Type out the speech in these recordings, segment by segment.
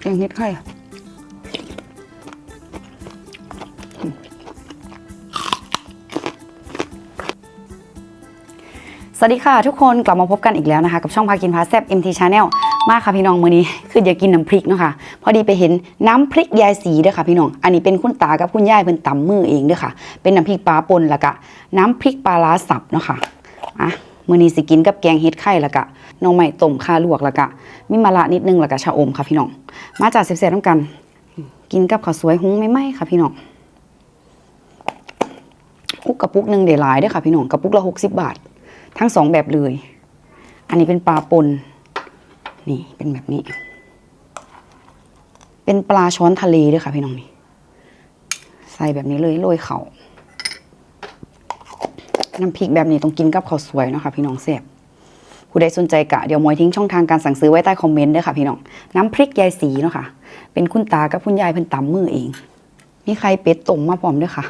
แกงเห็ดไข่สวัสดีค่ะทุกคนกลับมาพบกันอีกแล้วนะคะ กับช่องพากินพาแซบ MT Channel มาค่ะพี่น้องมือนี้คืออยากกินน้ำพริกเนาะค่ะพอดีไปเห็นน้ำพริกยายสีเด้อค่ะพี่น้อง อันนี้เป็นคุณตากับคุณยายเพิ่นตำมือเองเด้อค่ะ เป็นน้ำพริกปลาปนแล้วก็น้ำพริกปลาร้าสับเนาะค่ะอะ มื้อนี้สิกินกับแกงเห็ดไข่ล้วก็หน้องใหม่ต้มข่าลวกล้วก็มีมะระนิดนึงล้วก็ชะอมค่ะพี่น้อง มาจากเสียบๆน้ำกัน กินกับข้าวสวยหุงไม่ไหมค่ะพี่น้องคุกกระปุกหนึ่งเดลายด้วยค่ะพี่น้องกระปุกละหกสิบบาท ทั้งสองแบบเลย อันนี้เป็นปลาปนนี่เป็นแบบนี้ เป็นปลาช้อนทะเลด้วยค่ะพี่น้องนี่ใส่แบบนี้เลยโรยเขา น้ำพริกแบบนี้ต้องกินกับข้าวสวยเนาะค่ะพี่น้องแซ่บผู้ใดสนใจกะเดี๋ยวมอยทิ้งช่องทางการสั่งซื้อไว้ใต้คอมเมนต์ด้วยค่ะพี่น้องน้ำพริกยายสีเนาะค่ะ เป็นคุณตากับคุณยายเพิ่นตำมือเอง มีใครเป็ดต้มมาพร้อมด้วยค่ะ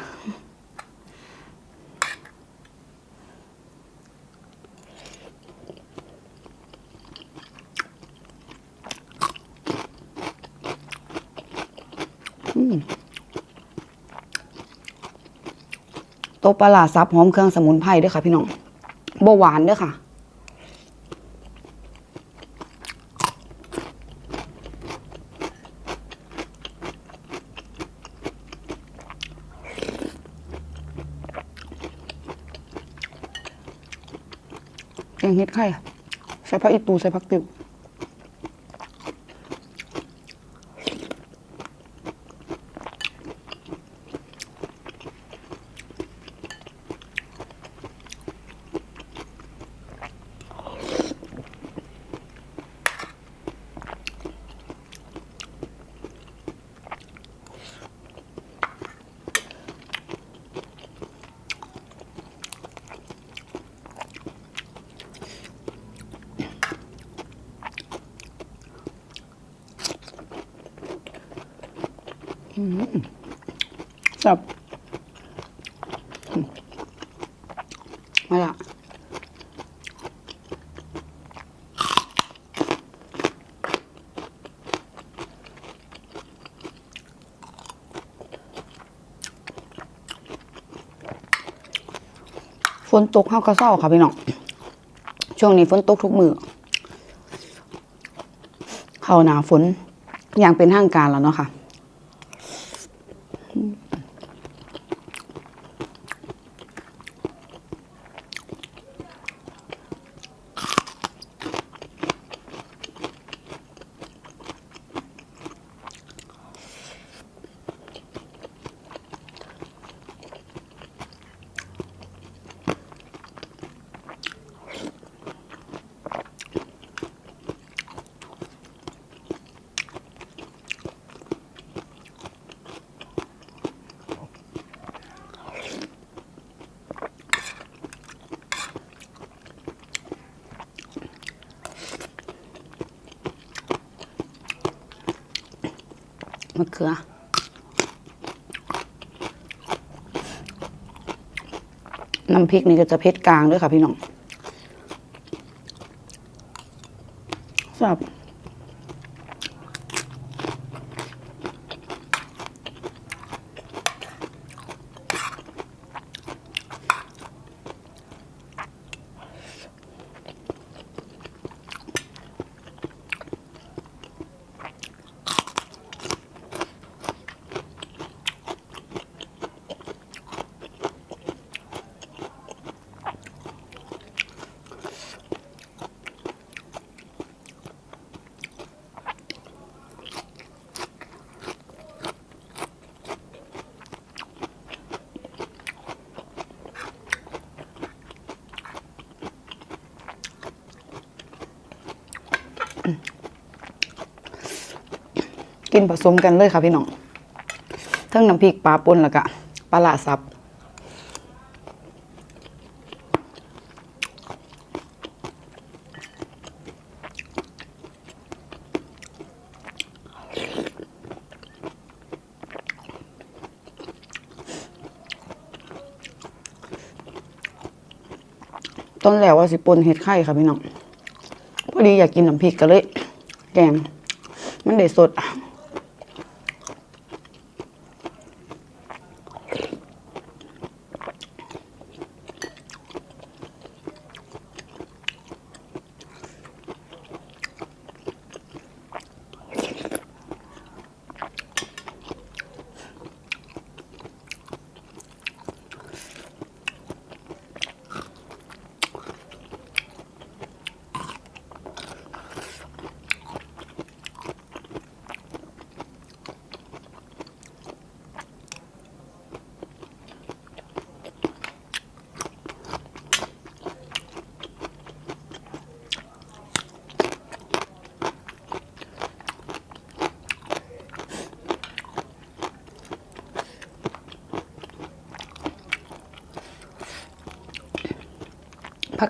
โตะปลาซับหอมเครื่องสมุนไพรด้วยค่ะ พี่น้องบหวานด้วยค่ะ แกงเห็ดไข่ใส่ผักอีตูใส่ผักติ๋ว สับมาละฝนตกเข้ากระเซ้าค่ะพี่น้อง ช่วงนี้ฝนตกทุกมือ เข้าหนาฝนอย่างเป็นทางการแล้วเนาะค่ะ มะเขือน้ำพริกนี่ก็จะเผ็ดกลางด้วยค่ะพี่น้องสับ กินผสมกันเลยค่ะพี่น้องทั้งน้ำพริกปลาปนแล้วก็ปลาหลาสับต้นแล้วว่าสิปนเห็ดไข่ค่ะพี่น้องพอดีอยากกินน้ำพริกก็เลย แกงมันได้สดผัก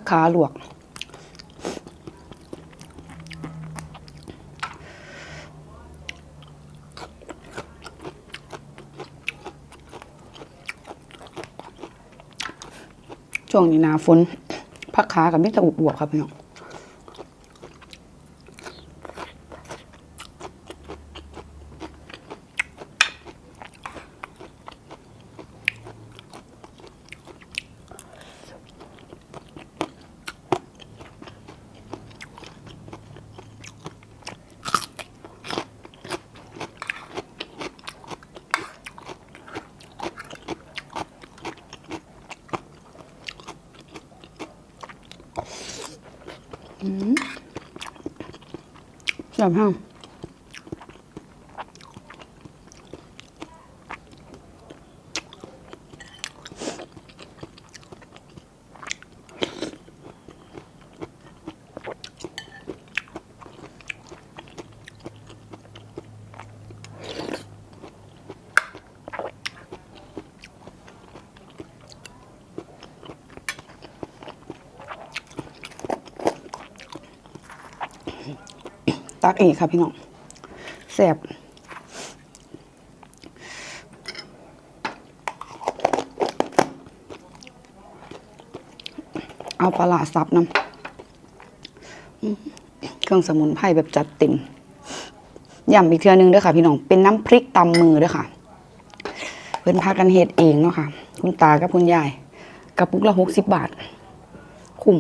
ขาลวก ช่วงนี้หนาฝนผักขากับมิตรอุบวกครับพี่น้อง แบบห้าง ตักอีกค่ะพี่น้องแซ่บเอาปลาซับน้ำเครื่องสมุนไพรแบบจัดเต็มย้ำอีกเทือนึงด้อค่ะ พี่น้อง เป็นน้ำพริกตำมือด้อค่ะ เพิ่นพากันเฮ็ดเองเนาะค่ะ คุณตากับคุณยายกระปุกละหกสิบบาท คุ้ม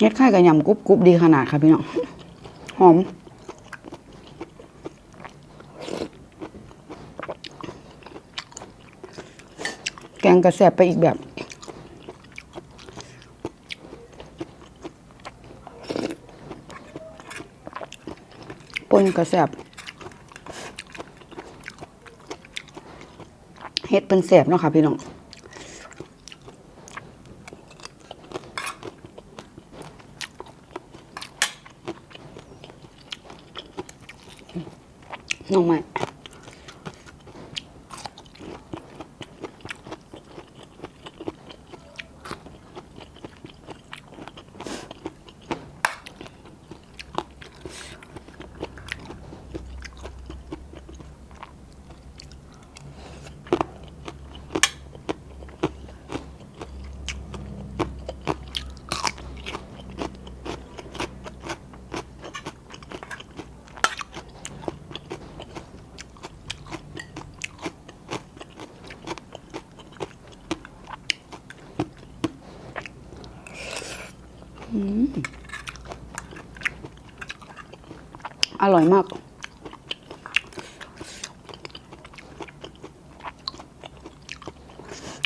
เฮ็ดไข่กับยำกรุบกรุบดีขนาดค่ะพี่น้อง หอม แกงกระแสบไปอีกแบบปนกระแสบเฮ็ดเป็นแสบเนาะค่ะพี่น้องน้องใหม่ อร่อยมาก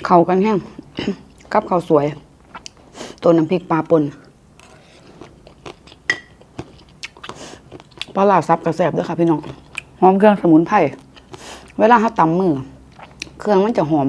เข้ากันแห้งกับข้าวสวย ตัวน้ำพริกปลาปนปลาลาซับกระแสบด้วยค่ะพี่น้อง หอมเครื่องสมุนไพร เวลาเขาตำมือ เครื่องมันจะหอม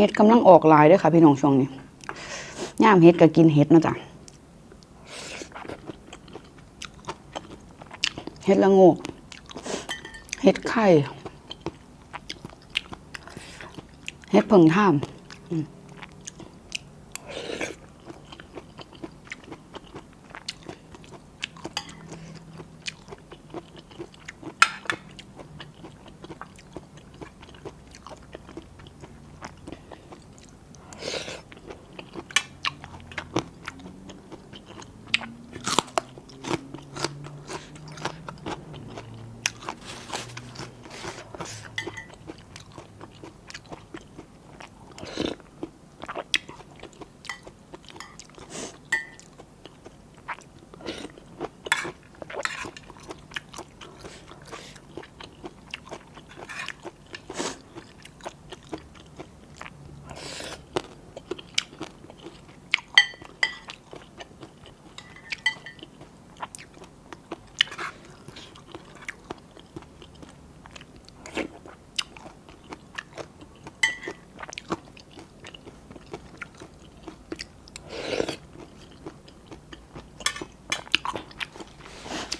ห็ดกำลังออกลายด้วยค่ะ พี่น้องช่วงนี้ย่ามเห็ดก็กินเห็ดนะจ้ะเห็ดละงกเห็ดไข่ เห็ดเพิ่งท่าม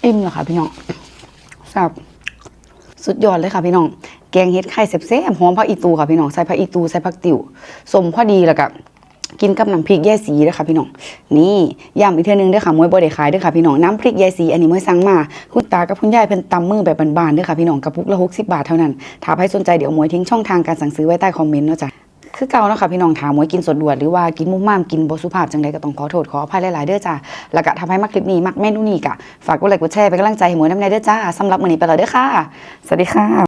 อิ่ มแล้วค่ะพี่น้องแซ่บสุดยอดเลยค่ะพี่น้อง แกงเห็ดไข่แซ่บๆหอมผักอีตูค่ะพี่น้อง ใส่ผักอีตูใส่ผักติ๋วสมพอดีแล้วก็กินกับน้ำพริกแย่สีด้วยค่ะพี่น้อง นี่ย้ำอีกเทื่อนึงด้วยค่ะมวยบ่ได้ขายด้วยค่ะพี่น้องน้ำพริกแย่สีอันนี้มวยสั่งมาคุณตากับคุณยายเพิ่นตำมือแบบบานๆด้วยค่ะพี่น้องกระปุกละ60บาทเท่านั้นถ้าใครสนใจเดี๋ยวมวยทิ้งช่องทางการสั่งซื้อไว้ใต้คอมเมนต์เนาะจ้ะ คือเก่าเนาะค่ะพี่น้องถามว่ากินสดด่วนหรือว่ากินมุมม่ามกินบสุภาพจังใดก็ต้องขอโทษขออภัยหลายๆเด้อจ้าแล้วก็ทำให้มักคลิปนี้มักเมนูนี้กะฝากกดไลค์กดแชร์เป็นกำลังใจให้หมวยน้ำในเด้อจ้าสำหรับมื้อนี้ไปแล้วเด้อค่ะ สวัสดีค่ะ